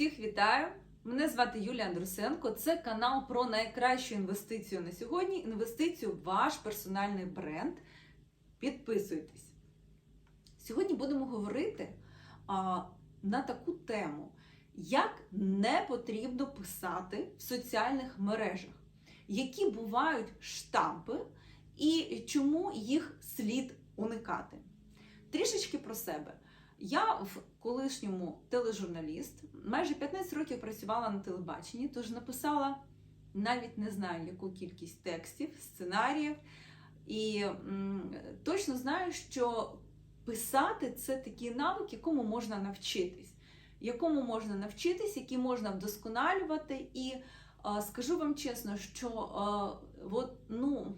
Всіх вітаю! Мене звати Юлія Андрусенко. Це канал про найкращу інвестицію на сьогодні. Інвестицію в ваш персональний бренд. Підписуйтесь. Сьогодні будемо говорити а, на таку тему, як не потрібно писати в соціальних мережах, які бувають штампи і чому їх слід уникати. Трішечки про себе. Я в колишньому тележурналіст, майже 15 років працювала на телебаченні, тож написала навіть не знаю яку кількість текстів, сценаріїв. І м, точно знаю, що писати це такий навик, якому можна навчитись, якому можна навчитись, який можна вдосконалювати. І а, скажу вам чесно, що а, от, ну,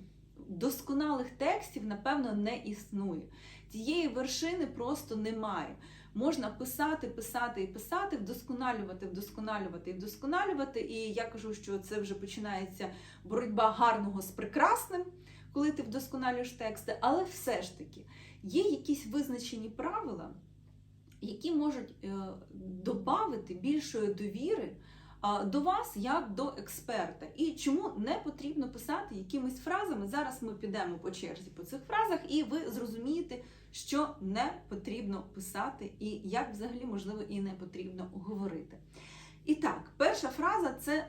досконалих текстів, напевно, не існує. Тієї вершини просто немає. Можна писати, писати і писати, вдосконалювати, вдосконалювати і вдосконалювати. І я кажу, що це вже починається боротьба гарного з прекрасним, коли ти вдосконалюєш тексти. Але все ж таки є якісь визначені правила, які можуть е, додати більшої довіри до вас як до експерта. І чому не потрібно писати якимись фразами. Зараз ми підемо по черзі по цих фразах, і ви зрозумієте, що не потрібно писати, і як взагалі можливо і не потрібно говорити. І так, перша фраза це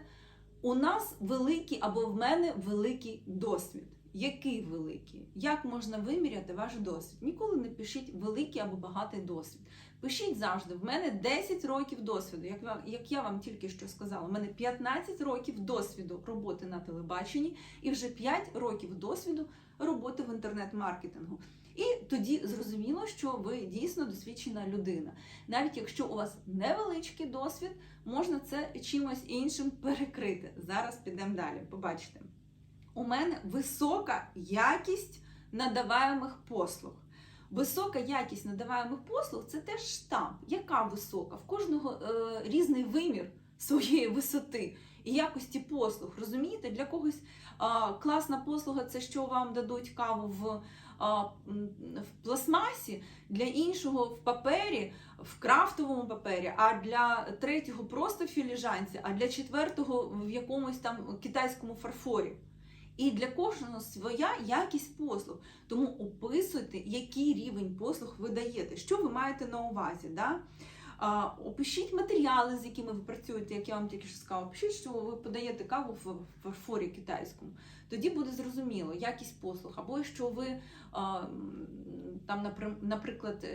у нас великий або в мене великий досвід. Який великий? Як можна виміряти ваш досвід? Ніколи не пишіть великий або багатий досвід. Пишіть завжди, в мене 10 років досвіду, як, як я вам тільки що сказала, у мене 15 років досвіду роботи на телебаченні і вже 5 років досвіду роботи в інтернет-маркетингу. І тоді зрозуміло, що ви дійсно досвідчена людина. Навіть якщо у вас невеличкий досвід, можна це чимось іншим перекрити. Зараз підемо далі. Побачите. У мене висока якість надаваємих послуг. Висока якість надаваємих послуг це теж штамп. Яка висока? В кожного е, різний вимір своєї висоти і якості послуг. Розумієте, для когось е, класна послуга це що вам дадуть каву в, е, в пластмасі, для іншого в папері, в крафтовому папері, а для третього просто в філіжанці, а для четвертого в якомусь там китайському фарфорі. І для кожного своя якість послуг. Тому описуйте, який рівень послуг ви даєте, що ви маєте на увазі. Да? Опишіть матеріали, з якими ви працюєте, як я вам тільки що сказала. Пишіть, що ви подаєте каву в фарфорі китайському. Тоді буде зрозуміло, якість послуг, або що ви там, наприклад,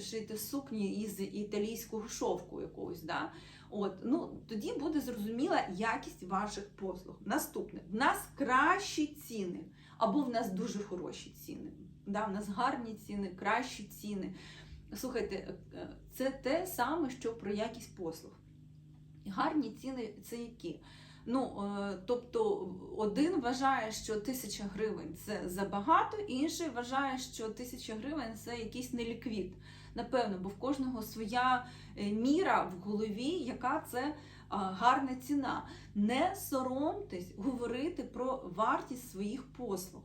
шиєте сукні із італійського шовку якогось. Да? От, ну, Тоді буде зрозуміла якість ваших послуг. Наступне, в нас кращі ціни, або в нас дуже хороші ціни. Да, В нас гарні ціни, кращі ціни. Слухайте, це те саме, що про якість послуг. Гарні ціни це які? Ну, Тобто, один вважає, що тисяча гривень це забагато, інший вважає, що тисяча гривень це якийсь неліквід. Напевно, бо в кожного своя міра в голові, яка це гарна ціна. Не соромтесь говорити про вартість своїх послуг.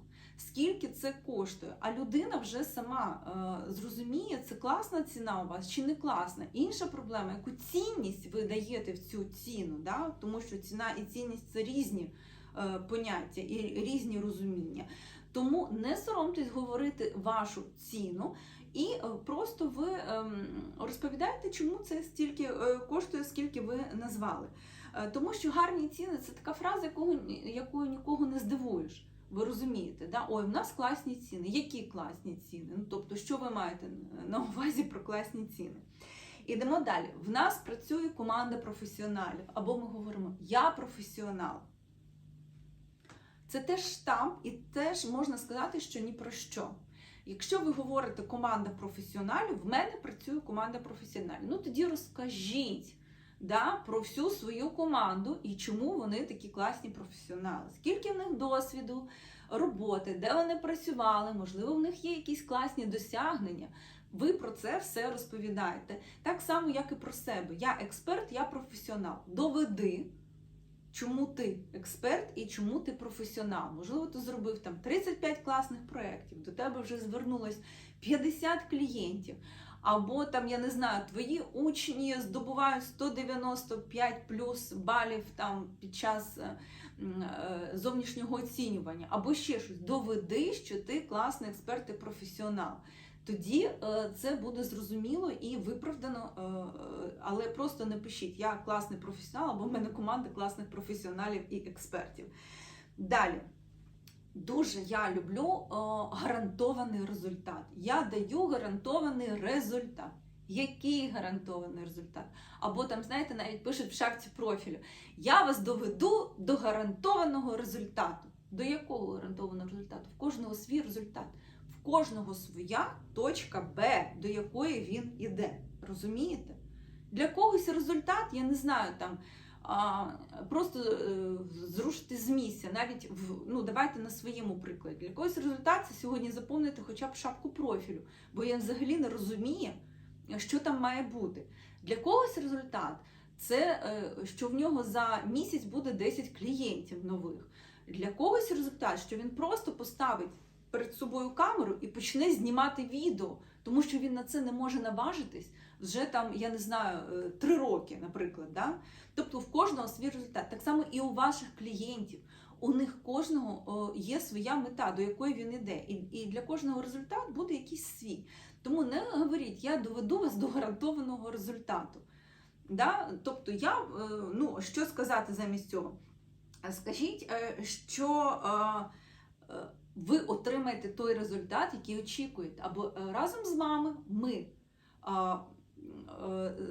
Скільки це коштує, а людина вже сама е, зрозуміє, це класна ціна у вас чи не класна. Інша проблема, яку цінність ви даєте в цю ціну, да? тому що ціна і цінність це різні е, поняття і різні розуміння. Тому не соромтесь говорити вашу ціну. І е, просто ви ем, розповідаєте, чому це стільки е, коштує, скільки ви назвали. Е, тому що гарні ціни це така фраза, якою нікого не здивуєш. Ви розумієте, да? ой, в нас класні ціни. Які класні ціни? Ну, Тобто, що ви маєте на увазі про класні ціни? Ідемо далі. В нас працює команда професіоналів. Або ми говоримо Я професіонал. Це теж штамп, і теж можна сказати, що ні про що. Якщо ви говорите команда професіоналів, в мене працює команда професіоналів. Ну тоді розкажіть да, про всю свою команду і чому вони такі класні професіонали. Скільки в них досвіду, роботи, де вони працювали, можливо, в них є якісь класні досягнення. Ви про це все розповідаєте. Так само, як і про себе. Я експерт, я професіонал. Доведи. Чому ти експерт і чому ти професіонал? Можливо, ти зробив там 35 класних проєктів, до тебе вже звернулось 50 клієнтів. Або там, я не знаю, твої учні здобувають 195 плюс балів там під час е, е, зовнішнього оцінювання, або ще щось. Доведи, що ти класний експерт і професіонал. Тоді е, це буде зрозуміло і виправдано, але просто не пишіть, я класний професіонал, або в мене команда класних професіоналів і експертів. Далі. Дуже я люблю е, гарантований результат. Я даю гарантований результат. Який гарантований результат? Або там, знаєте, навіть пишуть в шапці профілю: Я вас доведу до гарантованого результату. До якого гарантованого результату? В кожного свій результат. В кожного своя точка Б, до якої він іде. Розумієте? Для когось результат, я не знаю, там просто е, зрушити з місця. Навіть в ну давайте на своєму прикладі. Для когось результат це сьогодні заповнити хоча б шапку профілю, бо він взагалі не розуміє, що там має бути. Для когось результат це е, що в нього за місяць буде 10 клієнтів нових. Для когось результат, що він просто поставить перед собою камеру і почне знімати відео, тому що він на це не може наважитись вже там, я не знаю, е, три роки, наприклад. Да? Тобто в кожного свій результат. Так само і у ваших клієнтів. У них кожного є своя мета, до якої він іде. І, для кожного результат буде якийсь свій. Тому не говоріть, я доведу вас до гарантованого результату. Да? Тобто, я, е, ну, що сказати замість цього? Скажіть, е, що ви отримаєте той результат, який очікуєте. Або разом з вами ми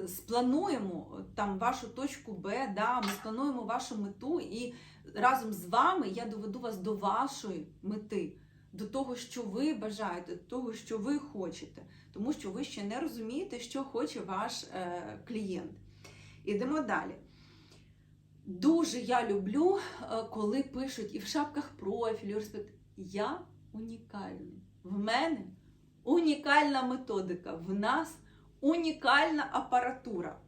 сплануємо там вашу точку Б, да, ми сплануємо вашу мету, і разом з вами я доведу вас до вашої мети, до того, що ви бажаєте, до того, що ви хочете, тому що ви ще не розумієте, що хоче ваш е, клієнт. Ідемо далі. Дуже я люблю, е, коли пишуть і в шапках профілю, розповідають, я унікальний. В мене унікальна методика, в нас унікальна апаратура.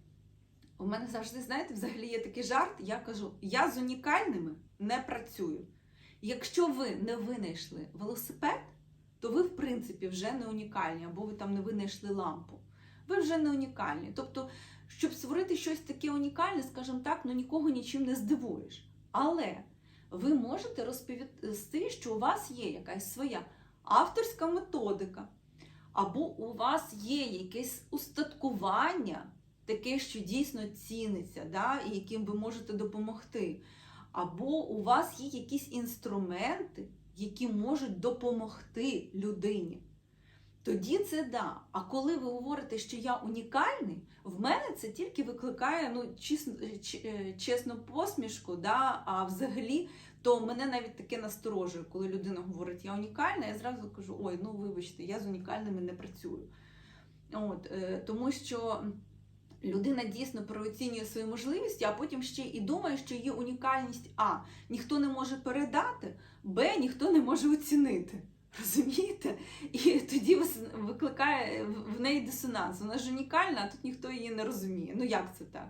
У мене завжди, знаєте, взагалі є такий жарт. Я кажу: я з унікальними не працюю. Якщо ви не винайшли велосипед, то ви, в принципі, вже не унікальні, або ви там не винайшли лампу. Ви вже не унікальні. Тобто, щоб створити щось таке унікальне, скажімо так, ну нікого нічим не здивуєш. Але ви можете розповісти, що у вас є якась своя авторська методика, або у вас є якесь устаткування, таке, що дійсно ціниться, да, і яким ви можете допомогти. Або у вас є якісь інструменти, які можуть допомогти людині. Тоді це да. А коли ви говорите, що я унікальний, в мене це тільки викликає ну, чесно, чесну посмішку, да, а взагалі, то мене навіть таке насторожує, коли людина говорить, я унікальна, я зразу кажу, ой, ну вибачте, я з унікальними не працюю. От, е, Тому що людина дійсно переоцінює свої можливості, а потім ще і думає, що її унікальність А ніхто не може передати, Б ніхто не може оцінити. Розумієте? І тоді викликає в неї дисонанс. Вона ж унікальна, а тут ніхто її не розуміє. Ну як це так?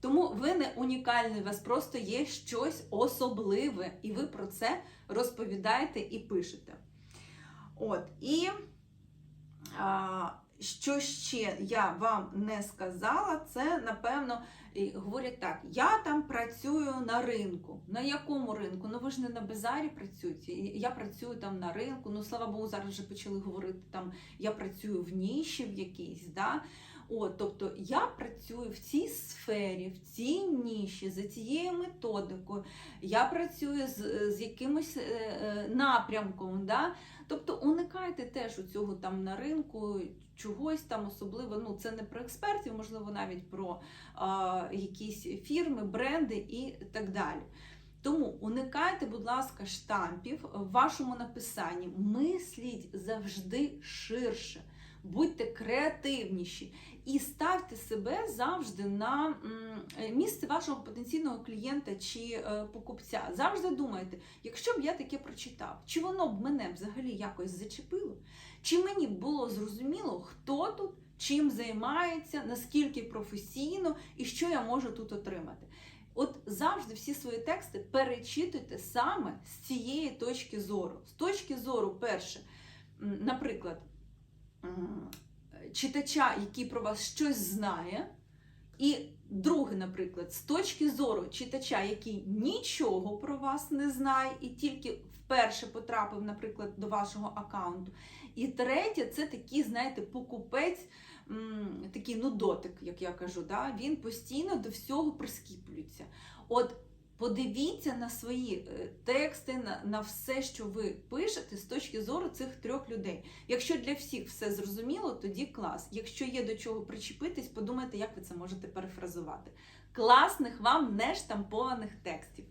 Тому ви не унікальний, у вас просто є щось особливе, і ви про це розповідаєте і пишете. От, і а, що ще я вам не сказала, це напевно говорять так: я там працюю на ринку. На якому ринку? Ну ви ж не на базарі працюєте. Я працюю там на ринку. Ну, слава Богу, зараз вже почали говорити там, я працюю в ніші в якійсь. Да? От, Тобто я працюю в цій сфері, в цій ніші, за цією методикою, я працюю з з якимось е, напрямком. Да? Тобто уникайте теж у цього там на ринку чогось там особливо. Ну, це не про експертів, можливо, навіть про а, якісь фірми, бренди і так далі. Тому уникайте, будь ласка, штампів в вашому написанні. Мисліть завжди ширше будьте креативніші і ставте себе завжди на місце вашого потенційного клієнта чи е, покупця. Завжди думайте, якщо б я таке прочитав, чи воно б мене взагалі якось зачепило, чи мені було зрозуміло, хто тут. Чим займається, наскільки професійно і що я можу тут отримати. От завжди всі свої тексти перечитуйте саме з цієї точки зору. З точки зору, перше, наприклад, читача, який про вас щось знає, і друге, наприклад, з точки зору читача, який нічого про вас не знає і тільки вперше потрапив, наприклад, до вашого аккаунту. І третє, це такий, знаєте, покупець, такий ну дотик, як я кажу. Да? Він постійно до всього прискіплюється. От подивіться на свої е, тексти, на, на все, що ви пишете з точки зору цих трьох людей. Якщо для всіх все зрозуміло, тоді клас. Якщо є до чого причепитись, подумайте, як ви це можете перефразувати. Класних вам не штампованих текстів.